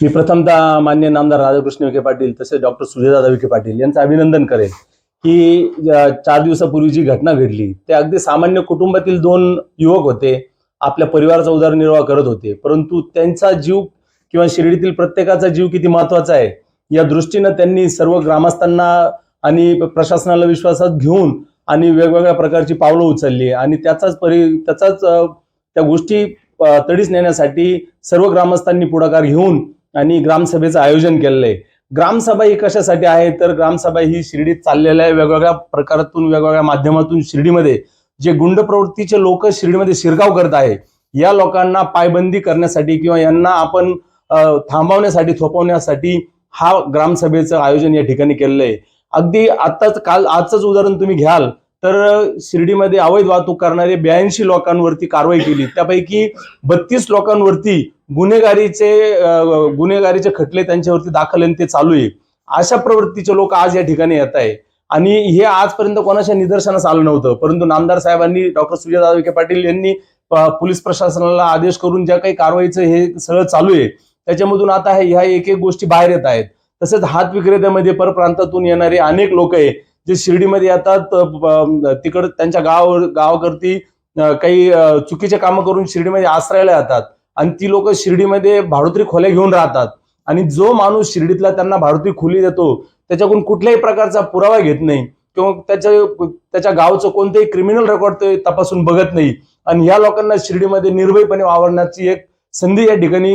मी प्रथमतः मान्य नामदार राधाकृष्ण विखे पाटील तसेच डॉक्टर सुजयदादा विखे पाटील यांचं अभिनंदन करेल की चार दिवसापूर्वी जी घटना घडली ते अगदी सामान्य कुटुंबातील दोन युवक होते आपल्या परिवाराचा उदरनिर्वाह करत होते परंतु त्यांचा जीव किंवा शिर्डीतील प्रत्येकाचा जीव किती महत्त्वाचा आहे या दृष्टीनं त्यांनी सर्व ग्रामस्थांना आणि प्रशासनाला विश्वासात घेऊन आणि वेगवेगळ्या प्रकारची पावलं उचलली आणि त्याचाच परि त्याचाच त्या गोष्टी तडीस नेण्यासाठी सर्व ग्रामस्थांनी पुढाकार घेऊन आणि ग्रामसभेचं आयोजन केलेलं आहे ग्रामसभा ही कशासाठी आहे? तर ग्रामसभा ही शिर्डीत चाललेल्या वेगवेगळ्या प्रकारातून वेगवेगळ्या माध्यमातून शिर्डीमध्ये जे गुंड प्रवृत्तीचे लोक शिर्डीमध्ये शिरकाव करत आहे या लोकांना पायबंदी करण्यासाठी किंवा यांना आपण थांबवण्यासाठी थोपवण्यासाठी हा ग्रामसभेचं आयोजन या ठिकाणी केलेलं आहे अगदी आत्ताच काल आजचंच उदाहरण तुम्ही घ्याल. तर शिर्डीमध्ये अवैध वाहतूक करणारे ब्याऐंशी लोकांवरती कारवाई केली. त्यापैकी बत्तीस लोकांवरती गुन्हेगारीचे गुन्हेगारीचे खटले त्यांच्यावरती दाखल आणि ते चालू आहे. अशा प्रवृत्तीचे लोक आज या ठिकाणी येत आहे. आणि हे आजपर्यंत कोणाच्या निदर्शनास आलं नव्हतं. परंतु नामदार साहेबांनी डॉक्टर सुजयदादा विखे पाटील यांनी पोलीस प्रशासनाला आदेश करून ज्या काही कारवाईचं हे सगळं चालू आहे त्याच्यामधून आता हे- ह्या एक एक गोष्टी बाहेर येत आहेत. तसेच हात विक्रेत्यामध्ये परप्रांतातून येणारे अनेक लोक आहे. जे शिर्डीमध्ये येतात तिकडं त्यांच्या गाव गावाकरती काही चुकीचे कामं करून शिर्डीमध्ये आश्रयाला येतात. आणि ती लोक शिर्डीमध्ये भाडोत्री खोल्या घेऊन राहतात. आणि जो माणूस शिर्डीतला त्यांना भाडोत्री खोली देतो त्याच्याकडून कुठल्याही प्रकारचा पुरावा घेत नाही. किंवा त्याच्या त्याच्या गावचं कोणतेही क्रिमिनल रेकॉर्ड ते तपासून बघत नाही. आणि या लोकांना शिर्डीमध्ये निर्भयपणे वावरण्याची एक संधी या ठिकाणी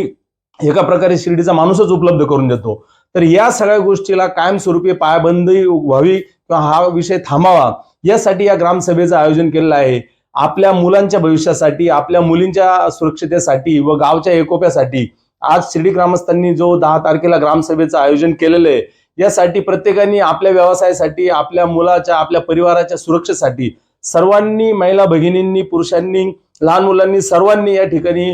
एका प्रकारे शिर्डीचा माणूसच उपलब्ध करून देतो. तर या सगळ्या गोष्टीला कायमस्वरूपी पायाबंदी व्हावी हा विषय थांबावा? यासाठी या ग्रामसभेचं आयोजन केलेलं आहे. आपल्या मुलांच्या भविष्यासाठी आपल्या मुलींच्या सुरक्षितेसाठी व गावच्या एकोप्यासाठी आज शिर्डी ग्रामस्थांनी जो दहा तारखेला ग्रामसभेचं आयोजन केलेलं आहे यासाठी प्रत्येकाने आपल्या व्यवसायासाठी आपल्या मुलाच्या आपल्या परिवाराच्या सुरक्षेसाठी सर्वांनी महिला भगिनींनी पुरुषांनी लहान मुलांनी सर्वांनी या ठिकाणी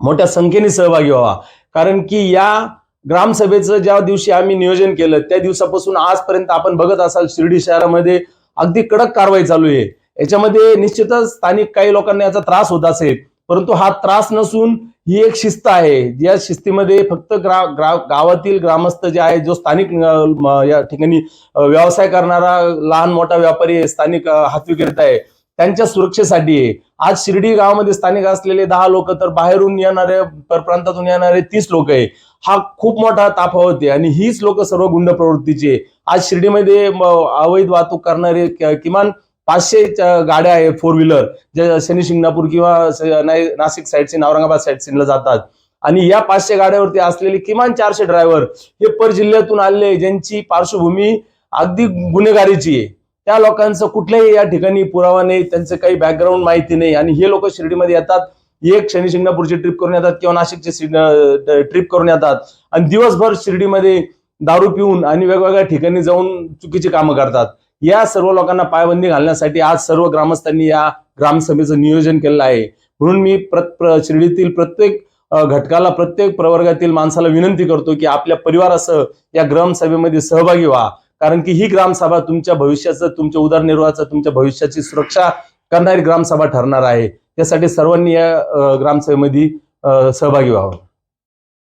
मोठ्या संख्येने सहभागी व्हावा. कारण की या ग्रामसभेचं ज्या दिवशी आम्ही नियोजन केलं त्या दिवसापासून आजपर्यंत आपण बघत असाल शिर्डी शहरामध्ये अगदी कडक कारवाई चालू आहे. याच्यामध्ये निश्चितच स्थानिक काही लोकांना याचा त्रास होत असेल परंतु हा त्रास नसून ही एक शिस्त आहे. या शिस्तीमध्ये फक्त ग्रा ग्रा गावातील ग्रामस्थ जे आहे जो स्थानिक या ठिकाणी व्यवसाय करणारा लहान मोठा व्यापारी स्थानिक अ, हातविक्रेता आहे त्यांच्या सुरक्षेसाठी आहे. आज शिर्डी गावामध्ये स्थानिक असलेले दहा लोक तर बाहेरून येणारे परप्रांतातून येणारे तीस लोक आहे. हा खूप मोठा ताफावत आहे आणि हीच लोक सर्व गुंड प्रवृत्तीची आहे. आज शिर्डीमध्ये अवैध वाहतूक करणारे किमान पाचशे गाड्या आहे फोर व्हीलर ज्या शनी शिंगणापूर किंवा नाही- नाशिक साईडचे औरंगाबाद साईडला जातात. आणि या पाचशे गाड्यावरती असलेले किमान चारशे ड्रायव्हर हे पर जिल्ह्यातून आले ज्यांची पार्श्वभूमी अगदी गुन्हेगारीची आहे. त्या लोकांचं कुठल्याही या ठिकाणी पुरावा नाही त्यांचं काही बॅकग्राऊंड माहिती नाही. आणि हे लोक शिर्डीमध्ये येतात एक शनी शिंगणापूरची ट्रिप करून येतात किंवा नाशिकची ट्रिप करून येतात. आणि दिवसभर शिर्डीमध्ये दारू पिऊन आणि वेगवेगळ्या ठिकाणी जाऊन चुकीची कामं करतात. या सर्व लोकांना पायबंदी घालण्यासाठी आज सर्व ग्रामस्थांनी या ग्रामसभेचं नियोजन केलेलं आहे. म्हणून मी प्र- शिर्डीतील प्रत्येक घटकाला प्रत्येक प्रवर्गातील माणसाला विनंती करतो की आपल्या परिवारासह या ग्रामसभेमध्ये सहभागी व्हा. कारण की ही ग्रामसभा तुमच्या भविष्याचं तुमच्या उदरनिर्वाहाचं तुमच्या भविष्याची सुरक्षा करणारी ग्रामसभा ठरणार आहे. त्यासाठी सर्वांनी या ग्रामसभेमध्ये सहभागी व्हावं.